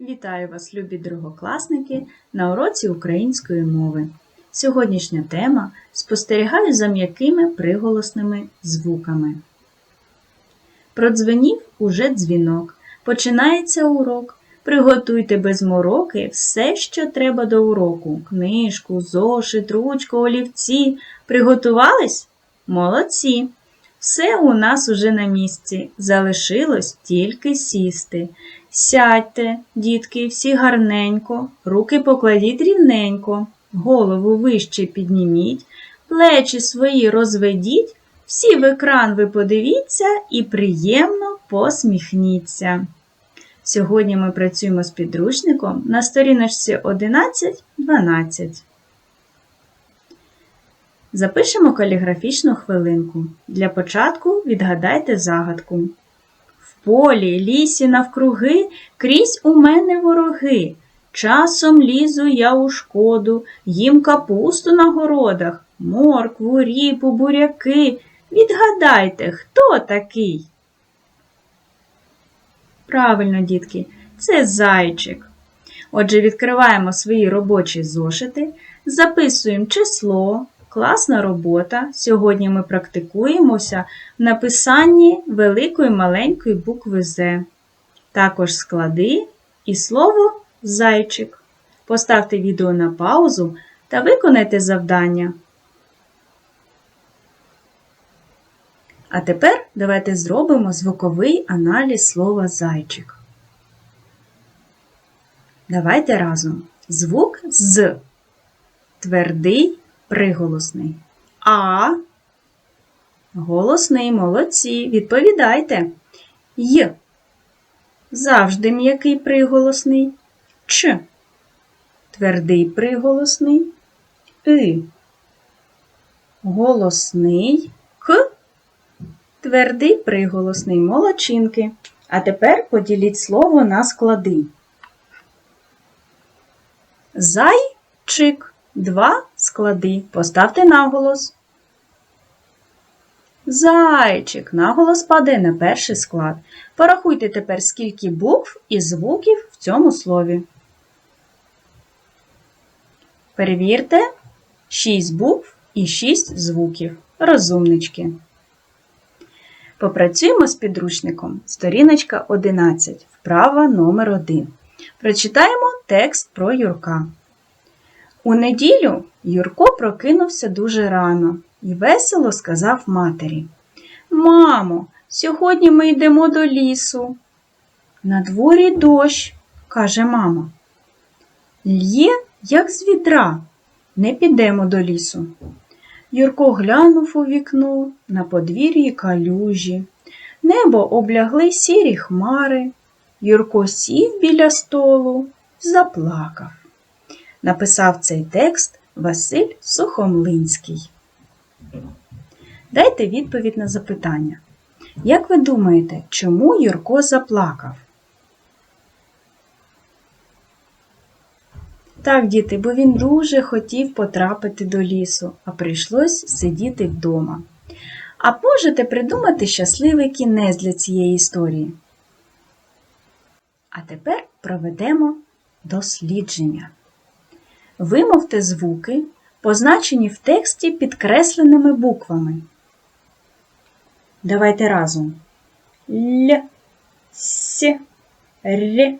Вітаю вас, любі другокласники, на уроці української мови. Сьогоднішня тема спостерігаю за м'якими приголосними звуками. Продзвенів уже дзвінок. Починається урок. Приготуйте без мороки все, що треба до уроку: книжку, зошит, ручку, олівці. Приготувались? Молодці! Все у нас уже на місці. Залишилось тільки сісти. Сядьте, дітки, всі гарненько, руки покладіть рівненько, голову вище підніміть, плечі свої розведіть, всі в екран ви подивіться і приємно посміхніться. Сьогодні ми працюємо з підручником на сторіночці 11-12. Запишемо каліграфічну хвилинку. Для початку відгадайте загадку. В полі, лісі навкруги, крізь у мене вороги. Часом лізу я у шкоду, їм капусту на городах, моркву, ріпу, буряки. Відгадайте, хто такий? Правильно, дітки, це зайчик. Отже, відкриваємо свої робочі зошити, записуємо число, класна робота. Сьогодні ми практикуємося в написанні великої маленької букви З. Також склади і слово зайчик. Поставте відео на паузу та виконайте завдання. А тепер давайте зробимо звуковий аналіз слова зайчик. Давайте разом. Звук з. Твердий приголосний. А. Голосний молодці. Відповідайте. Й. Завжди м'який приголосний. Ч. Твердий приголосний. И. Голосний. К. Твердий приголосний молодчинки. А тепер поділіть слово на склади. Зайчик. Два склади. Поставте наголос. Зайчик. Наголос падає на перший склад. Порахуйте тепер, скільки букв і звуків в цьому слові. Перевірте 6 букв і 6 звуків. Розумнички. Попрацюємо з підручником. Сторіночка 11. Вправа номер 1. Прочитаємо текст про Юрка. У неділю Юрко прокинувся дуже рано і весело сказав матері: Мамо, сьогодні ми йдемо до лісу. На дворі дощ, каже мама. Л'є, як з відра, не підемо до лісу. Юрко глянув у вікно на подвір'ї калюжі. Небо облягли сірі хмари. Юрко сів біля столу, заплакав. Написав цей текст Василь Сухомлинський. Дайте відповідь на запитання. Як ви думаєте, чому Юрко заплакав? Так, діти, бо він дуже хотів потрапити до лісу, а прийшлось сидіти вдома. А можете придумати щасливий кінець для цієї історії. А тепер проведемо дослідження. Вимовте звуки, позначені в тексті підкресленими буквами. Давайте разом. Л, С, Р,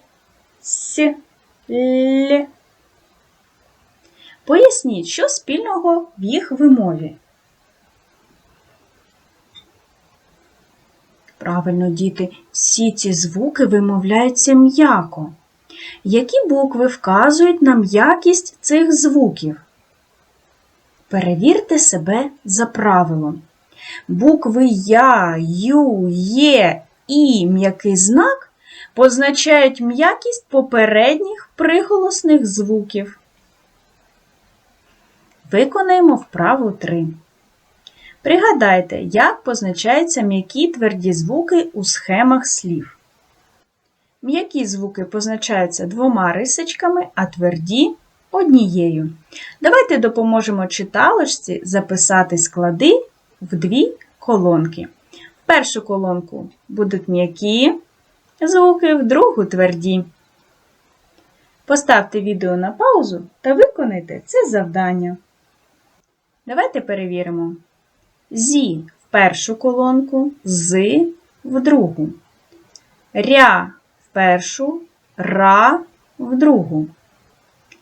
С, Л. Поясніть, що спільного в їх вимові. Правильно, діти, всі ці звуки вимовляються м'яко. Які букви вказують на м'якість цих звуків? Перевірте себе за правилом. Букви Я, Ю, Є і м'який знак позначають м'якість попередніх приголосних звуків. Виконаємо вправу 3. Пригадайте, як позначаються м'які тверді звуки у схемах слів. М'які звуки позначаються двома рисочками, а тверді однією. Давайте допоможемо читалочці записати склади в дві колонки. В першу колонку будуть м'які звуки, в другу тверді. Поставте відео на паузу та виконайте це завдання. Давайте перевіримо. Зі в першу колонку, з в другу. Ря першу, ра в другу.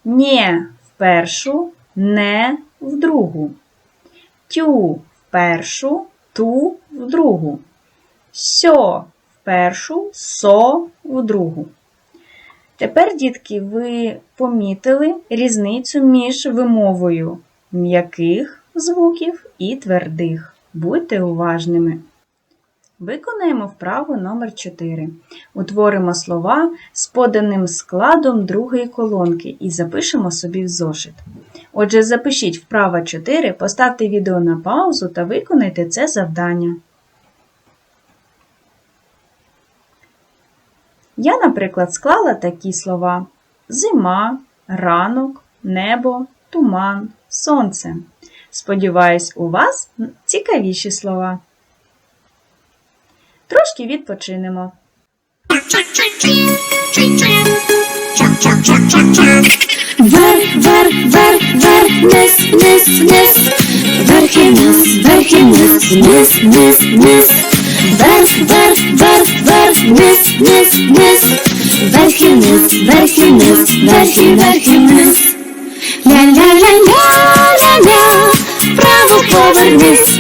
Нє в першу, не в другу. Тю в першу, ту в другу. Сьо в першу, со в другу. Тепер, дітки, ви помітили різницю між вимовою м'яких звуків і твердих. Будьте уважними. Виконаємо вправу номер 4 Утворимо слова з поданим складом другої колонки і запишемо собі в зошит. Отже, запишіть вправа 4, поставте відео на паузу та виконайте це завдання. Я, наприклад, склала такі слова: зима, ранок, небо, туман, сонце. Сподіваюсь, у вас цікавіші слова. Трошки відпочинемо. Вверх, вверх, вверх, вверх, вниз, вниз, вниз. Вверх і вниз, вверх і вниз, вниз, вниз, вниз. Вверх, вверх, вверх, вверх, вниз, вниз, вниз. Вверх і вниз, вверх і вниз, вверх і вверх і вниз. Ля-ля-ля-ля-ля-ля. Вправо повернись,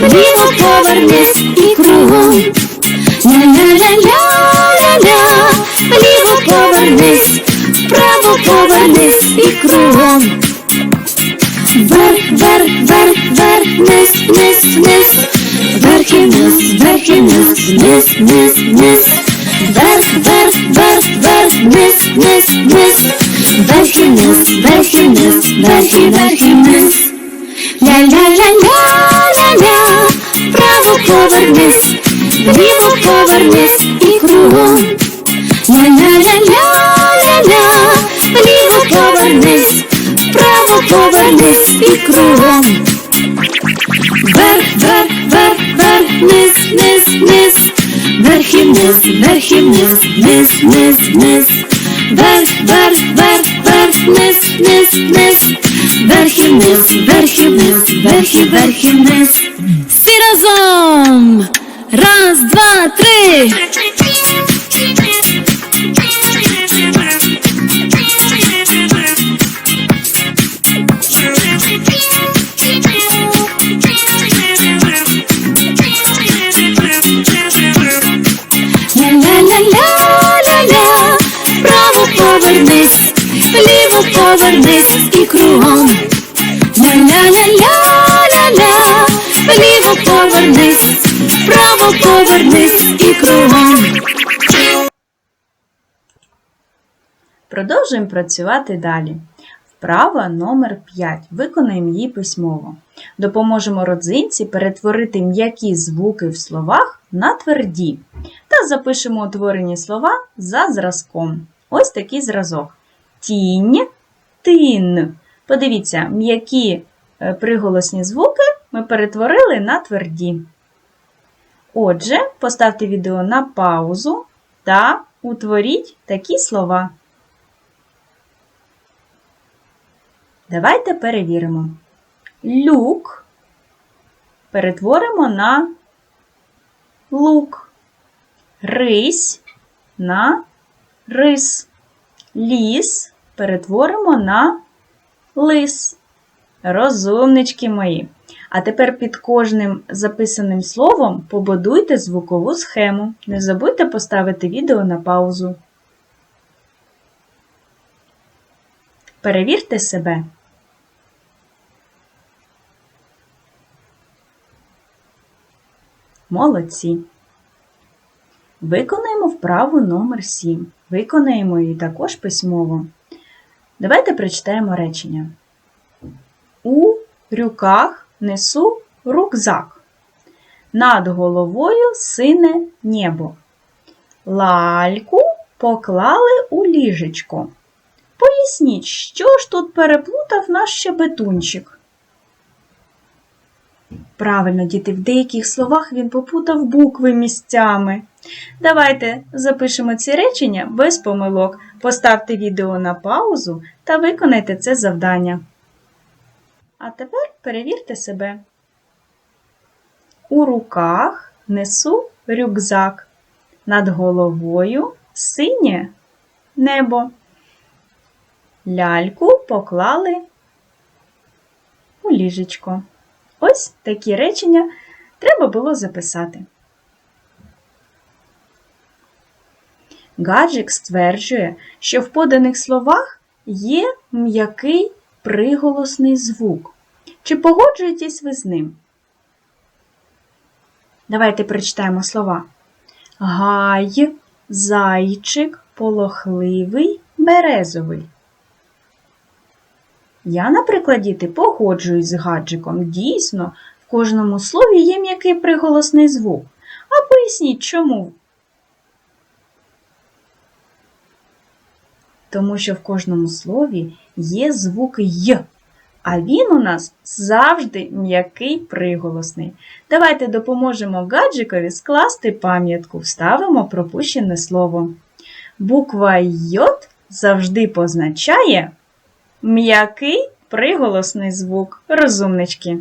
вліво повернись і кругом. повернись і кругом. Вверх, вверх, вверх, вверх, вниз, вниз, вниз. Вверх і вниз, вверх і вниз, вниз, вниз, вниз. Вверх, вверх, вверх, вверх, вниз, вниз, вниз. Вверх і вниз, вверх і вниз, вверх і вверх і вниз. Ля-ля-ля-ля-ля-ля. Вправо повернись, вліво повернись і кругом. Ля-ля-ля-ля-ля-ля. Повернись, вправо повернись і кругом. Вверх, вверх, вверх, вверх, вниз, вниз, вниз. Вверх і вниз, вверх і вниз, вниз, вниз, вниз. Вверх, вверх, вверх, вверх, вниз, вниз, вниз. Вверх і вниз, вверх і вниз, вверх і вверх і вниз. Всі разом! Раз, два, три! Повернись і кругом. Ля-ля-ля-ля-ля-ля, вліво повернись, вправо повернись і кругом. Продовжуємо працювати далі. Вправа номер 5. Виконаємо її письмово. Допоможемо родзинці перетворити м'які звуки в словах на тверді та запишемо утворені слова за зразком. Ось такий зразок. Тінь, тин. Подивіться, м'які е, приголосні звуки ми перетворили на тверді. Отже, поставте відео на паузу та утворіть такі слова. Давайте перевіримо. Люк перетворимо на лук. Рись на рис. Ліс перетворимо на лис. Розумнички мої. А тепер під кожним записаним словом побудуйте звукову схему. Не забудьте поставити відео на паузу. Перевірте себе. Молодці. Виконаємо вправу номер 7. Виконаємо її також письмово. Давайте прочитаємо речення. У рюках несу рюкзак. Над головою сине небо. Лальку поклали у ліжечко. Поясніть, що ж тут переплутав наш щебетунчик? Правильно, діти, в деяких словах він попутав букви місцями. Давайте запишемо ці речення без помилок. Поставте відео на паузу та виконайте це завдання. А тепер перевірте себе. У руках несу рюкзак. Над головою синє небо. Ляльку поклали у ліжечко. Ось такі речення треба було записати. Гаджик стверджує, що в поданих словах є м'який приголосний звук. Чи погоджуєтесь ви з ним? Давайте прочитаємо слова. Гай, зайчик, полохливий, березовий. Я, наприклад, діти, погоджуюсь з гаджиком. Дійсно, в кожному слові є м'який приголосний звук. А поясніть, чому? Тому що в кожному слові є звук й, а він у нас завжди м'який приголосний. Давайте допоможемо гаджикові скласти пам'ятку, вставимо пропущене слово. Буква Й завжди позначає м'який приголосний звук. Розумнички.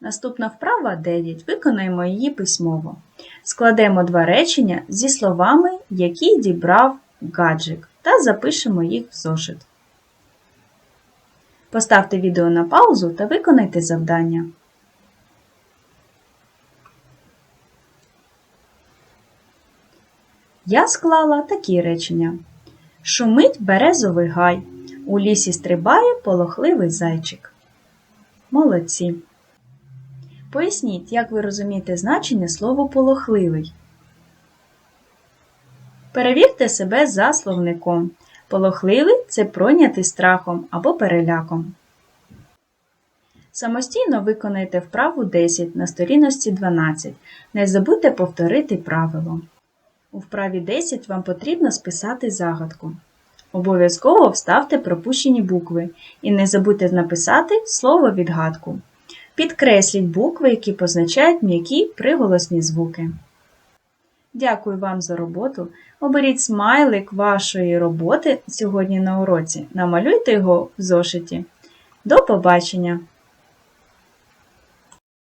Наступна вправа 9. Виконаємо її письмово. Складемо два речення зі словами, які дібрав гаджик, та запишемо їх в зошит. Поставте відео на паузу та виконайте завдання. Я склала такі речення. Шумить березовий гай. У лісі стрибає полохливий зайчик. Молодці. Поясніть, як ви розумієте значення слова полохливий. Перевірте себе за словником. Полохливий це пройнятий страхом або переляком. Самостійно виконайте вправу 10 на сторіночці 12. Не забудьте повторити правило. У вправі 10 вам потрібно списати загадку. Обов'язково вставте пропущені букви і не забудьте написати слово відгадку. Підкресліть букви, які позначають м'які приголосні звуки. Дякую вам за роботу. Оберіть смайлик вашої роботи сьогодні на уроці. Намалюйте його в зошиті. До побачення!